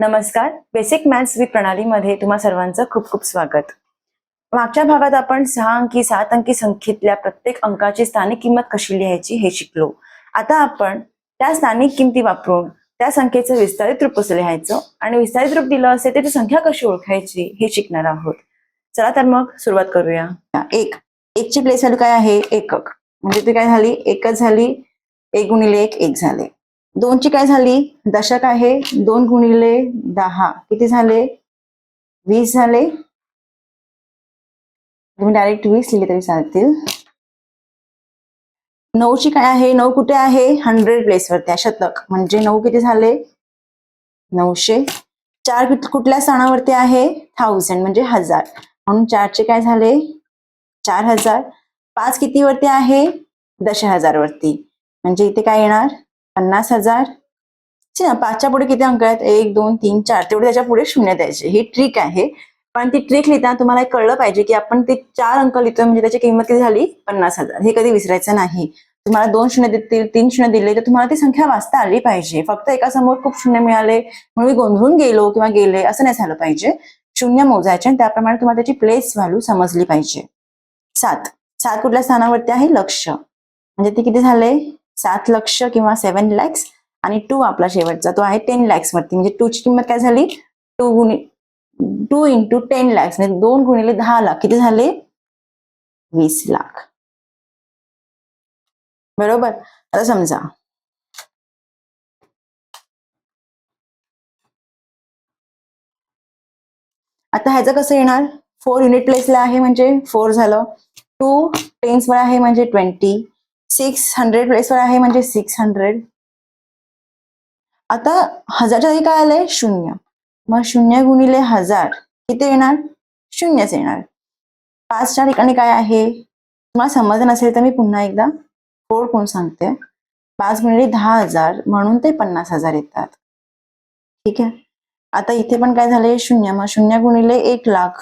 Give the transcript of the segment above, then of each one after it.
नमस्कार. Basic maths with प्रणालीमध्ये तुम्हा सर्वांचं खूप खूप स्वागत. मागच्या भागात आपण सहा अंकी सात अंकी संख्येतल्या प्रत्येक अंकाची स्थानिक किंमत कशी लिहायची हे शिकलो. आता आपण त्या स्थानिक किमती वापरून त्या संख्येचं विस्तारित रूप कसं लिहायचं आणि विस्तारित रूप दिलं असेल तर ती संख्या कशी ओळखायची हे शिकणार आहोत. चला तर मग सुरुवात करूया. एक. एकची प्लेस व्हॅल्यू काय आहे? एकक. म्हणजे ती काय झाली? एकच झाली. एक गुणिले एक एक झाले. दोनची काय झाली? दशक आहे. दोन गुणिले दहा. किती झाले? वीस झाले. तुम्ही डायरेक्ट वीस लिहिले तरी चालतील. नऊची काय आहे? नऊ कुठे आहे? हंड्रेड प्लेसवरती आहे. शतक. म्हणजे नऊ किती झाले? नऊशे. चार कुठल्या स्थानावरती आहे? थाउजंड म्हणजे हजार. म्हणून चारचे काय झाले? चार हजार. पाच किती वरती आहे? दश हजार वरती म्हणजे इथे काय येणार? पन्नास हजार? ना, पाचच्या पुढे किती अंक आहेत? एक दोन तीन चार. तेवढे त्याच्या पुढे शून्य द्यायचे. ही ट्रिक आहे. पण ती ट्रिक लिहिताना तुम्हाला एक कळलं पाहिजे की आपण ते चार अंक लिहितोय म्हणजे त्याची किंमत किती झाली? पन्नास हजार. हे कधी विसरायचं नाही. तुम्हाला दोन शून्य देतील तीन शून्य दिले तर तुम्हाला ती संख्या वाचता आली पाहिजे. फक्त एका समोर खूप शून्य मिळाले म्हणून मी गोंधळून गेलो किंवा गेले असं नाही झालं पाहिजे. शून्य मोजायचे आणि त्याप्रमाणे तुम्हाला त्याची प्लेस व्हॅल्यू समजली पाहिजे. सात. सात कुठल्या स्थानावरती आहे? लक्ष. म्हणजे ते किती झाले? सात लक्ष किंवा सेव्हन लॅक्स आणि टू आपला शेवटचा तो आहे टेन लॅक्स वरती. म्हणजे टू ची किंमत काय झाली? टू गुणि टू इंटू टेन लॅक्स म्हणजे दोन गुणिले दहा लाख. किती झाले? वीस लाख. बरोबर? आता समजा. आता ह्याचं कसं येणार? फोर युनिट प्लेसला आहे म्हणजे फोर झालं. टू टेन्सवर आहे म्हणजे ट्वेंटी सिक्स हंड्रेड प्लेसवर आहे म्हणजे सिक्स हंड्रेड. आता हजारच्या आधी काय आलंय? शून्य. मग शून्य गुणिले हजार किती येणार? शून्यच येणार. पाचच्या ठिकाणी काय आहे? तुम्हाला समजलं नसेल तर मी पुन्हा एकदा कोड कोण सांगते. पाच गुणिले दहा हजार म्हणून ते पन्नास हजार येतात. ठीक आहे? आता इथे पण काय झाले शून्य. मग शून्य गुणिले एक लाख.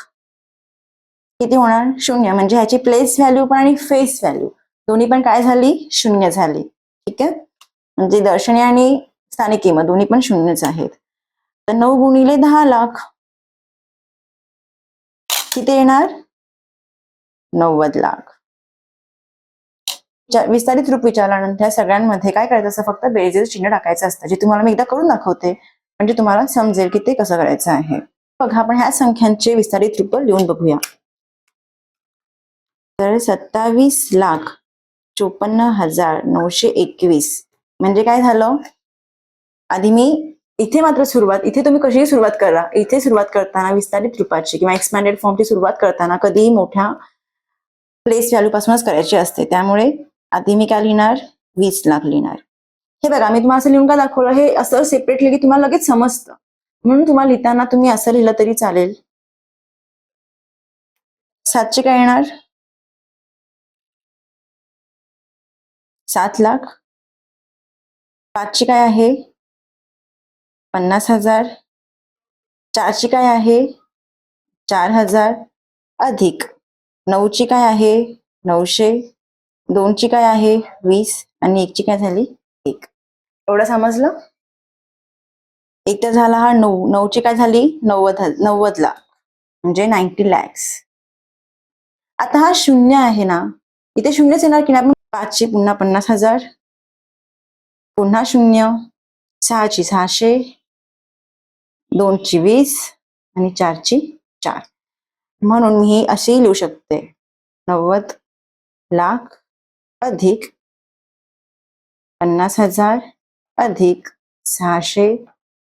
किती होणार? शून्य. म्हणजे ह्याची प्लेस व्हॅल्यू पण आणि फेस व्हॅल्यू दोन्ही पण काय झाली? शून्य झाली. ठीक आहे? म्हणजे दर्शनी आणि स्थानिक किंमत दोन्ही पण शून्यच आहेत. तर नऊ गुणिले दहा लाख. किती येणार? नव्वद लाख. विस्तारित रूप विचारल्यानंतर या सगळ्यांमध्ये काय करायचं असतं? फक्त बेरजेचं चिन्ह टाकायचं असतं जे तुम्हाला मी एकदा करून दाखवते. म्हणजे तुम्हाला समजेल की ते कसं करायचं आहे. बघा आपण ह्या संख्यांचे विस्तारित रूप लिहून बघूया. तर सत्तावीस लाख. चोपन्न हजार नऊशे एकवीस. म्हणजे काय झालं? आधी मी इथे मात्र सुरुवात इथे तुम्ही कशीही सुरुवात करा. इथे सुरुवात करताना विस्तारित रूपाची किंवा एक्सपॅन्डेड फॉर्मची सुरुवात करताना कधीही मोठ्या प्लेस व्हॅल्यू पासूनच करायची असते. त्यामुळे आधी मी काय लिहिणार? वीस लाख लिहिणार. हे बघा मी तुम्हाला असं लिहून का दाखवलं? हे असं सेपरेटली की तुम्हाला लगेच समजतं. म्हणून तुम्हाला लिहिताना तुम्ही असं लिहिलं तरी चालेल. सातशे काय येणार? सात लाख. पाचशे काय आहे? पन्नास हजार. चारशे काय आहे? चार हजार अधिक. नऊची काय आहे? नऊशे. दोनची काय आहे? वीस. आणि एकची काय झाली? एक. एवढं समजलं? एक तर झाला हा नऊ. नऊची काय झाली? नव्वद नव्वद लाख. म्हणजे नाईन्टी लॅक्स. आता हा शून्य आहे ना? इथे शून्यच येणार की नाही? पाचशे पुन्हा पन्नास हजार. पुन्हा शून्य सहाची सहाशे दोनची वीस आणि चारची चार. म्हणून मी ही अशी लिहू शकते. नव्वद लाख अधिक पन्नास हजार अधिक सहाशे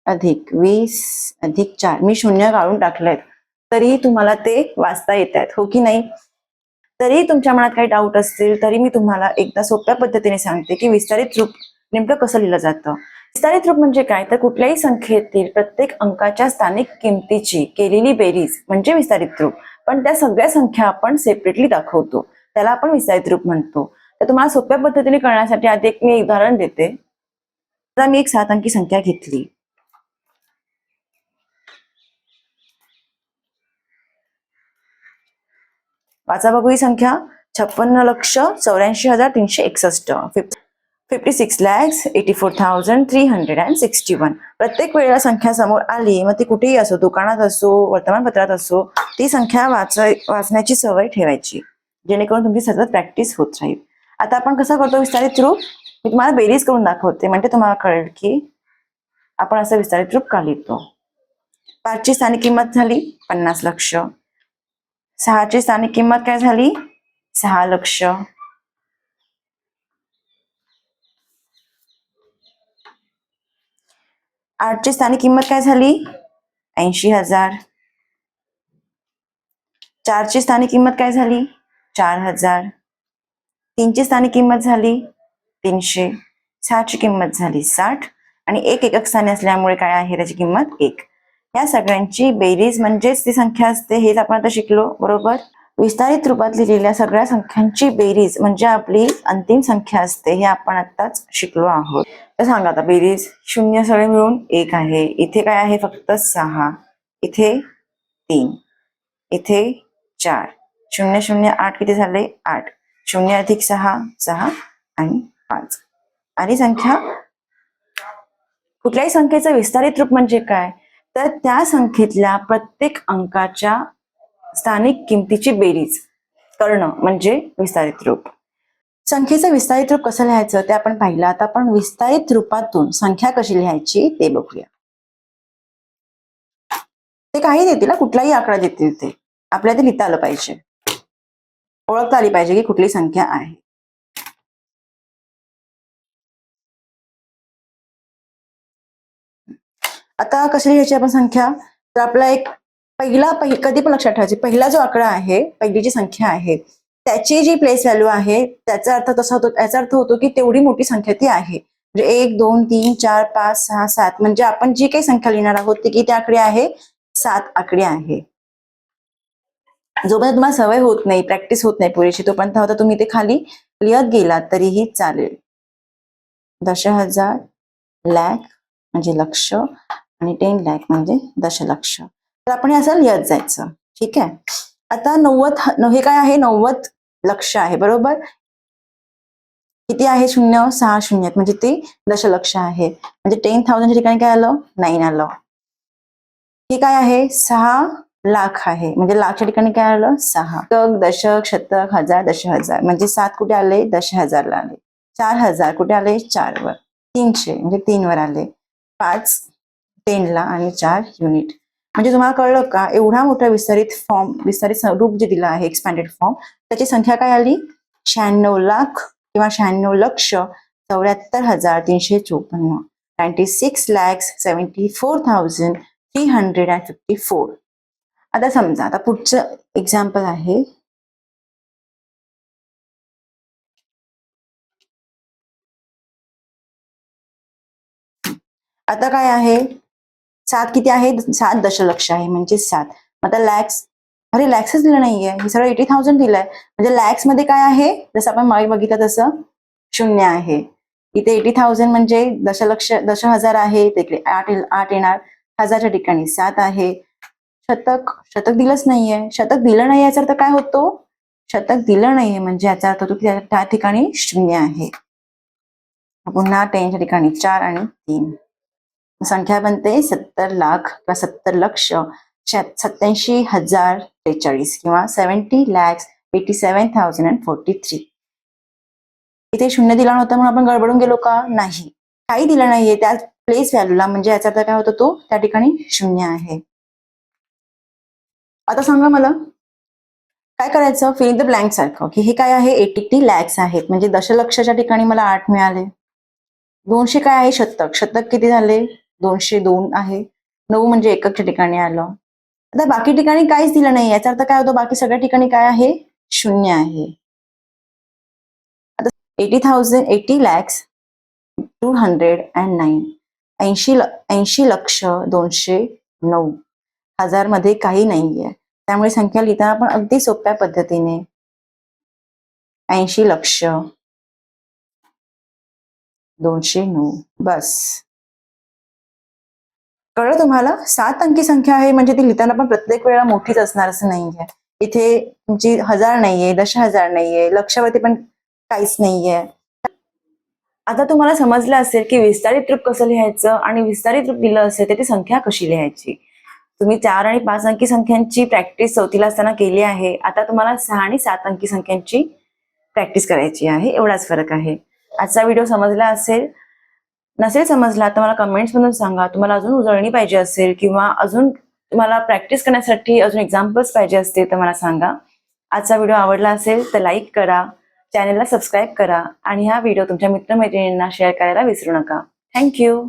अधिक वीस अधिक चार. मी शून्य काढून टाकलेत. तरीही तुम्हाला ते वाचता येत आहेत. हो की नाही? तरीही तुमच्या मनात काही डाऊट असतील तरी मी तुम्हाला एकदा सोप्या पद्धतीने सांगते की विस्तारित रूप नेमकं कसं लिहिलं जातं. विस्तारित रूप म्हणजे काय? तर कुठल्याही संख्येतील प्रत्येक अंकाच्या स्थानिक किमतीची केलेली बेरीज म्हणजे विस्तारित रूप. पण त्या सगळ्या संख्या आपण सेपरेटली दाखवतो. त्याला आपण विस्तारित रूप म्हणतो. तर तुम्हाला सोप्या पद्धतीने कळण्यासाठी आधी एक मी उदाहरण देते. आता मी एक सात अंकी संख्या घेतली. वाचा बघू ही संख्या. छप्पन्न लक्ष चौऱ्याऐंशी हजार तीनशे एकसष्ट. Fifty fifty six lakhs eighty four thousand three hundred and sixty one प्रत्येक वेळेला संख्या समोर आली मग ती कुठेही असो दुकानात असो वर्तमानपत्रात असो ती संख्या वाचाय वाचण्याची सवय ठेवायची जेणेकरून तुमची सतत प्रॅक्टिस होत राहील. आता आपण कसं करतो विस्तारित रूप? मी तुम्हाला बेरीज करून दाखवते म्हणजे तुम्हाला कळेल की आपण असं विस्तारित रूप का लिहितो. पाचची स्थानिक किंमत झाली पन्नास लक्ष. सहाची स्थानिक किंमत काय झाली? सहा लक्ष. आठची स्थानिक किंमत काय झाली? ऐंशी हजार. चारची स्थानिक किंमत काय झाली? चार हजार. तीनची स्थानिक किंमत झाली? तीनशे. सहाची किंमत झाली साठ. आणि एक एकक स्थानी असल्यामुळे काय आहे? त्याची किंमत एक. या सगळ्यांची बेरीज म्हणजेच ती संख्या असते हेच आपण आता शिकलो बरोबर? विस्तारित रूपात लिहिलेल्या सगळ्या संख्यांची बेरीज म्हणजे आपली अंतिम संख्या असते हे आपण आत्ताच शिकलो आहोत. तर सांगा आता बेरीज शून्य सगळे मिळून एक आहे. इथे काय आहे? फक्त सहा. इथे तीन. इथे चार. शून्य शून्य आठ किती झाले? आठ. शून्य अधिक सहा सहा आणि पाच. आणि संख्या? कुठल्याही संख्येचं विस्तारित रूप म्हणजे काय? तर त्या संख्येतल्या प्रत्येक अंकाच्या स्थानिक किमतीची बेरीज करणं म्हणजे विस्तारित रूप. संख्येचं विस्तारित रूप कसं लिहायचं ते आपण पाहिलं. आता आपण विस्तारित रूपातून संख्या कशी लिहायची ते बघूया. ते काही देतील ना कुठलाही आकडा देतील ते. आपल्याला ते लिहिता आलं पाहिजे. ओळखता आली पाहिजे की कुठली संख्या आहे. आता कशी लिहायची आपण संख्या? तर आपला एक पहिला पहि- कधी पण लक्षात ठेवायचे पहिला जो आकडा आहे पहिली जी संख्या आहे त्याची जी प्लेस व्हॅल्यू आहे त्याचा अर्थ तसा होतो याचा अर्थ होतो की तेवढी मोठी संख्या ती आहे. म्हणजे एक दोन तीन चार पाच सहा सात म्हणजे आपण जी काही संख्या लिहिणार आहोत ती किती आकडे आहे? सात आकडे आहे. जोपर्यंत तुम्हाला सवय होत नाही प्रॅक्टिस होत नाही पुरेशी तोपर्यंत होता तुम्ही ते खाली लिहत गेलात तरीही चालेल. दश हजार लॅक म्हणजे लक्ष आणि टेन लॅक म्हणजे दशलक्ष. तर आपण असं लिहत जायचं. ठीक आहे? आता नव्वद हे काय आहे? नव्वद लक्ष आहे. बरोबर? किती आहे? शून्य सहा शून्य. आहेत, म्हणजे ते दशलक्ष आहे. म्हणजे टेन थाउजंडच्या ठिकाणी काय आलं? नाईन आलं. हे काय आहे? सहा लाख आहे. म्हणजे लाखच्या ठिकाणी काय आलं? सहा. दशक शतक हजार दश हजार. म्हणजे सात कुठे आले? दश हजारला आले. चार हजार. कुठे आले? चार वर तीनशे. म्हणजे तीन वर आले. पाच टेनला आणि चार युनिट. म्हणजे तुम्हाला कळलं का एवढा मोठा विस्तारित फॉर्म विस्तारित रूप जे दिलं आहे एक्सपॅन्डेड फॉर्म त्याची संख्या काय आली? शहाण्णव लाख किंवा शहाण्णव लक्ष चौऱ्याहत्तर हजार तीनशे चोपन्न. Ninety six lakhs seventy four thousand three hundred and fifty four आता समजा आता पुढचं एक्झाम्पल आहे. आता काय आहे? सात किती आहे? सात दशलक्ष आहे म्हणजे सात. आता लॅक्स अरे लॅक्सच दिलं नाहीये. हे सगळं एटी थाउजंड दिलंय. म्हणजे लॅक्समध्ये काय आहे? जसं आपण मागे बघितलं तसं शून्य आहे. इथे एटी थाउजंड म्हणजे दशलक्ष दश हजार आहे. तिकडे आठ आठ येणार. हजारच्या ठिकाणी सात आहे. शतक शतक दिलंच नाहीये. शतक दिलं नाही याचा अर्थ काय होतो? शतक दिलं नाहीये म्हणजे याचा अर्थ होतो की त्या- त्या ठिकाणी शून्य आहे. पुन्हा टेनच्या ठिकाणी चार आणि तीन. संख्या बनते सत्तर लाख किंवा सत्तर लक्ष सत्याऐंशी हजार त्रेचाळीस किंवा seventy lakhs eighty seven thousand and forty three इथे शून्य दिला नव्हता म्हणून आपण गडबडून गेलो का? नाही. काही दिलं नाहीये. त्या प्लेस व्हॅल्यूला म्हणजे याचा अर्थ काय होतो तो? त्या ठिकाणी शून्य आहे. आता सांगा मला काय करायचं? फिल द ब्लँक सारखं. की हे काय आहे? एटी टी लॅक्स आहेत. म्हणजे दशलक्षच्या ठिकाणी मला आठ मिळाले. दोनशे काय आहे? शतक. शतक किती झाले? दोनशे दोन आहे. नऊ म्हणजे एककच्या ठिकाणी आलं. आता बाकी ठिकाणी काहीच दिलं नाही. याचा अर्थ काय होतो? बाकी सगळ्या ठिकाणी काय आहे? शून्य आहे. आता eighty thousand eighty lakhs two hundred and nine ऐंशी ऐंशी लक्ष दोनशे नऊ. हजारमध्ये काही नाहीये. त्यामुळे संख्या लिहिताना पण अगदी सोप्या पद्धतीने ऐंशी लक्ष दोनशे नऊ. बस. कळलं तुम्हाला? सात अंकी संख्या आहे म्हणजे ती लिहिताना पण प्रत्येक वेळा मोठीच असणार असं नाहीये. इथे तुमची हजार नाहीये दश हजार नाहीये लक्षावरती पण काहीच नाहीये. आता तुम्हाला समजलं असेल की विस्तारित रूप कसं लिहायचं आणि विस्तारित रूप दिलं असेल तर ती संख्या कशी लिहायची? तुम्ही चार आणि पाच अंकी संख्यांची प्रॅक्टिस चौथीला असताना केली आहे. आता तुम्हाला सहा आणि सात अंकी संख्यांची प्रॅक्टिस करायची आहे. एवढाच फरक आहे. आजचा व्हिडिओ समजला असेल नसेल समजला तर मला कमेंट्समधून सांगा. तुम्हाला अजून उजळणी पाहिजे असेल किंवा अजून तुम्हाला प्रॅक्टिस करण्यासाठी अजून एक्झाम्पल्स पाहिजे असतील तर मला सांगा. आजचा व्हिडिओ आवडला असेल तर लाईक करा. चॅनलला सबस्क्राईब करा. आणि हा व्हिडिओ तुमच्या मित्रमैत्रिणींना शेअर करायला विसरू नका. थँक्यू